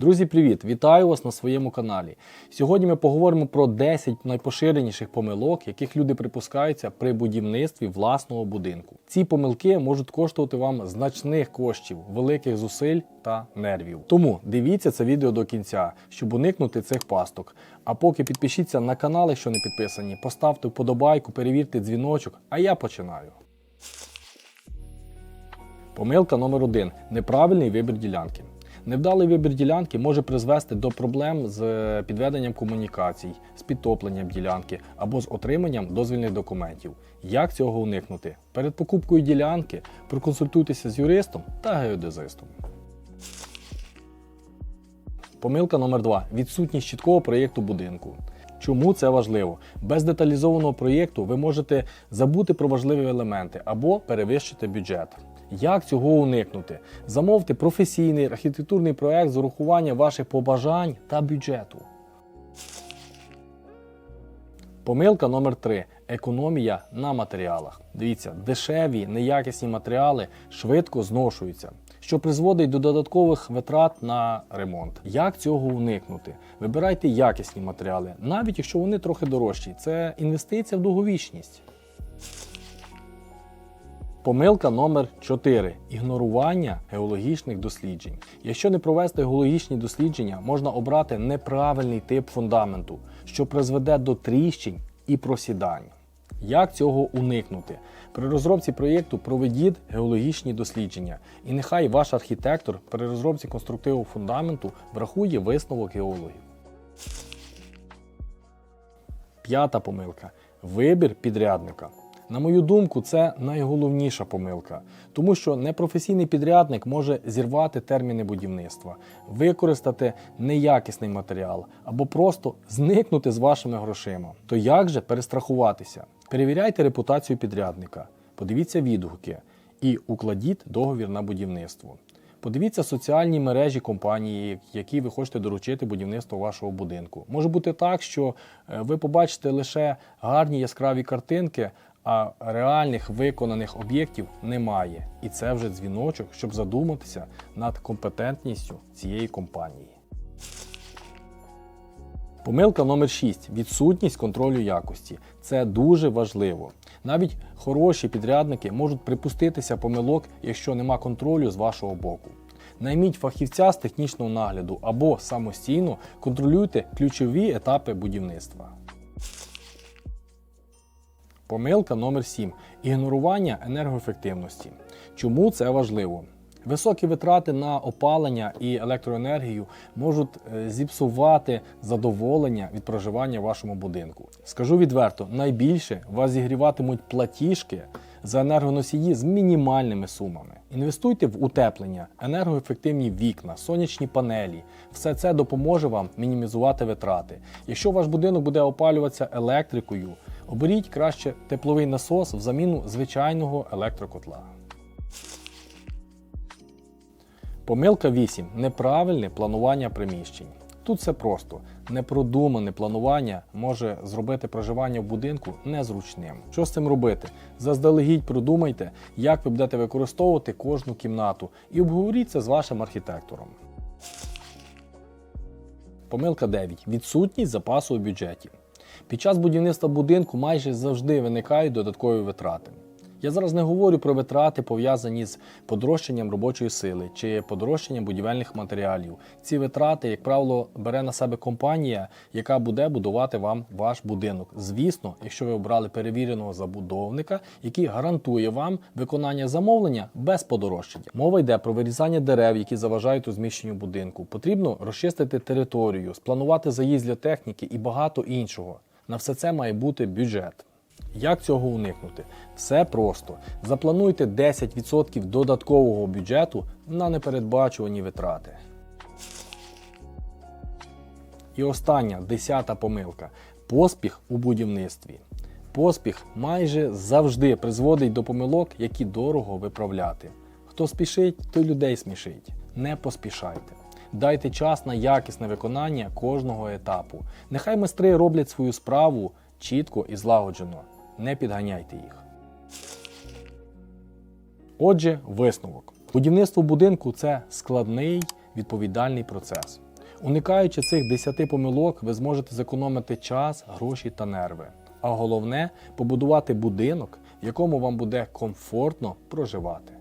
Друзі, привіт! Вітаю вас на своєму каналі. Сьогодні ми поговоримо про 10 найпоширеніших помилок, яких люди припускаються при будівництві власного будинку. Ці помилки можуть коштувати вам значних коштів, великих зусиль та нервів. Тому дивіться це відео до кінця, щоб уникнути цих пасток. А поки підпишіться на канал, якщо не підписані, поставте вподобайку, перевірте дзвіночок, а я починаю. Помилка номер один неправильний вибір ділянки. Невдалий вибір ділянки може призвести до проблем з е, підведенням комунікацій, з підтопленням ділянки або з отриманням дозвільних документів. Як цього уникнути? Перед покупкою ділянки проконсультуйтеся з юристом та геодезистом. Помилка номер 2 відсутність чіткого проєкту будинку. Чому це важливо? Без деталізованого проєкту ви можете забути про важливі елементи або перевищити бюджет. Як цього уникнути? Замовте професійний архітектурний проєкт з урахуванням ваших побажань та бюджету. Помилка номер 3 економія на матеріалах. Дивіться, дешеві, неякісні матеріали швидко зношуються, що призводить до додаткових витрат на ремонт. Як цього уникнути? Вибирайте якісні матеріали, навіть якщо вони трохи дорожчі. Це інвестиція в довговічність. Помилка номер 4 ігнорування геологічних досліджень. Якщо не провести геологічні дослідження, можна обрати неправильний тип фундаменту, що призведе до тріщин і просідань. Як цього уникнути? При розробці проєкту проведіть геологічні дослідження, і нехай ваш архітектор при розробці конструктиву фундаменту врахує висновок геологів. П'ята помилка вибір підрядника. На мою думку, це найголовніша помилка, тому що непрофесійний підрядник може зірвати терміни будівництва, використати неякісний матеріал або просто зникнути з вашими грошима. То як же перестрахуватися? Перевіряйте репутацію підрядника, подивіться відгуки і укладіть договір на будівництво. Подивіться соціальні мережі компанії, які ви хочете доручити будівництво вашого будинку. Може бути так, що е, ви побачите лише гарні яскраві картинки, а реальних виконаних об'єктів немає. І це вже дзвіночок, щоб задуматися над компетентністю цієї компанії. Помилка номер 6 відсутність контролю якості. Це дуже важливо. Навіть хороші підрядники можуть припуститися помилок, якщо нема контролю з вашого боку. Найміть фахівця з технічного нагляду або самостійно контролюйте ключові етапи будівництва. Помилка номер 7 ігнорування енергоефективності. Чому це важливо? Високі витрати на опалення і електроенергію можуть е, зіпсувати задоволення від проживання в вашому будинку. Скажу відверто, найбільше вас зігріватимуть платіжки за енергоносії з мінімальними сумами. Інвестуйте в утеплення, енергоефективні вікна, сонячні панелі. Все це допоможе вам мінімізувати витрати. Якщо ваш будинок буде опалюватися електрикою, оберіть краще тепловий насос в заміну звичайного електрокотла. Помилка 8. Неправильне планування приміщень. Тут все просто. Непродумане планування може зробити проживання в будинку незручним. Що з цим робити? Заздалегідь продумайте, як ви будете використовувати кожну кімнату і обговоріть це з вашим архітектором. Помилка 9. Відсутність запасу у бюджеті. Під час будівництва будинку майже завжди виникають додаткові витрати. Я зараз не говорю про витрати, пов'язані з подорожчанням робочої сили чи подорожчанням будівельних матеріалів. Ці витрати, як правило, бере на себе компанія, яка буде будувати вам ваш будинок. Звісно, якщо ви обрали перевіреного забудовника, який гарантує вам виконання замовлення без подорожчання. Мова йде про вирізання дерев, які заважають розміщенню будинку. Потрібно розчистити територію, спланувати заїзд для техніки і багато іншого. На все це має бути бюджет. Як цього уникнути? Все просто. Заплануйте 10% додаткового бюджету на непередбачувані витрати. І остання десята помилка поспіх у будівництві. Поспіх майже завжди призводить до помилок, які дорого виправляти. Хто спішить, той людей смішить. Не поспішайте. Дайте час на якісне виконання кожного етапу. Нехай майстри роблять свою справу чітко і злагоджено. Не підганяйте їх. Отже, висновок. Будівництво будинку це складний відповідальний процес. Уникаючи цих 10 помилок, ви зможете зекономити час, гроші та нерви. А головне побудувати будинок, в якому вам буде комфортно проживати.